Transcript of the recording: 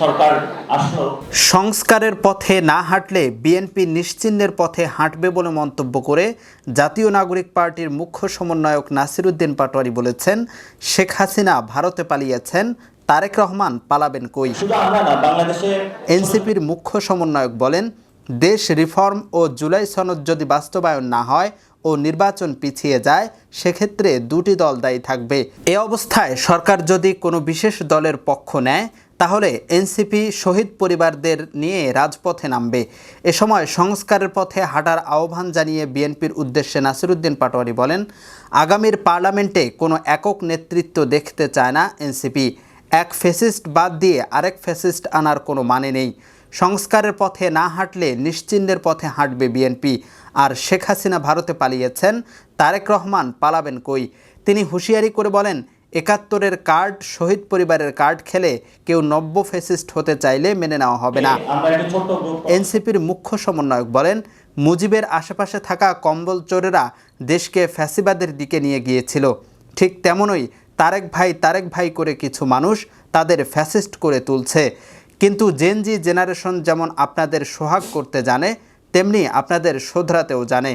সরকার আসলো। সংস্কারের পথে না হাঁটলে বিএনপি নিশ্চিহ্নের পথে হাঁটবে বলে মন্তব্য করে জাতীয় নাগরিক পার্টির মুখ্য সমন্বয়ক নাসিরুদ্দিন পাটোয়ারি বলেছেন শেখ হাসিনা ভারতে পালিয়েছেন তারেক রহমান পালাবেন কই? এনসিপির মুখ্য সমন্বয়ক বলেন দেশ রিফর্ম ও জুলাই সনদ যদি বাস্তবায়ন না হয় ও নির্বাচন পিছিয়ে যায় সেক্ষেত্রে দুটি দল দায়ী থাকবে। এ অবস্থায় সরকার যদি কোনো বিশেষ দলের পক্ষ নেয় তাহলে এনসিপি শহীদ পরিবারদের নিয়ে রাজপথে নামবে। এ সময় সংস্কারের পথে হাঁটার আহ্বান জানিয়ে বিএনপির উদ্দেশ্যে নাসিরুদ্দিন পাটোয়ারি বলেন, আগামীর পার্লামেন্টে কোনো একক নেতৃত্ব দেখতে চায় না এনসিপি। এক ফেসিস্ট বাদ দিয়ে আরেক ফেসিস্ট আনার কোনো মানে নেই। সংস্কারের পথে না হাঁটলে নিশ্চিন্নের পথে হাঁটবে বিএনপি। আর শেখ হাসিনা ভারতে পালিয়েছেন, তারেক রহমান পালাবেন কই? তিনি হুঁশিয়ারি করে বলেন একাত্তরের কার্ড শহীদ পরিবারের কার্ড খেলে কেউ নব্য ফেসিস্ট হতে চাইলে মেনে নেওয়া হবে না। এনসিপির মুখ্য সমন্বয়ক বলেন মুজিবের আশেপাশে থাকা কম্বল চোরেরা দেশকে ফ্যাসিবাদের দিকে নিয়ে গিয়েছিল। ঠিক তেমনই তারেক ভাই তারেক ভাই করে কিছু মানুষ তাদের ফ্যাসিস্ট করে তুলছে। কিন্তু জেনজি জেনারেশন যেমন আপনাদের সোহাগ করতে জানে তেমনি আপনাদের শোধরাতেও জানে।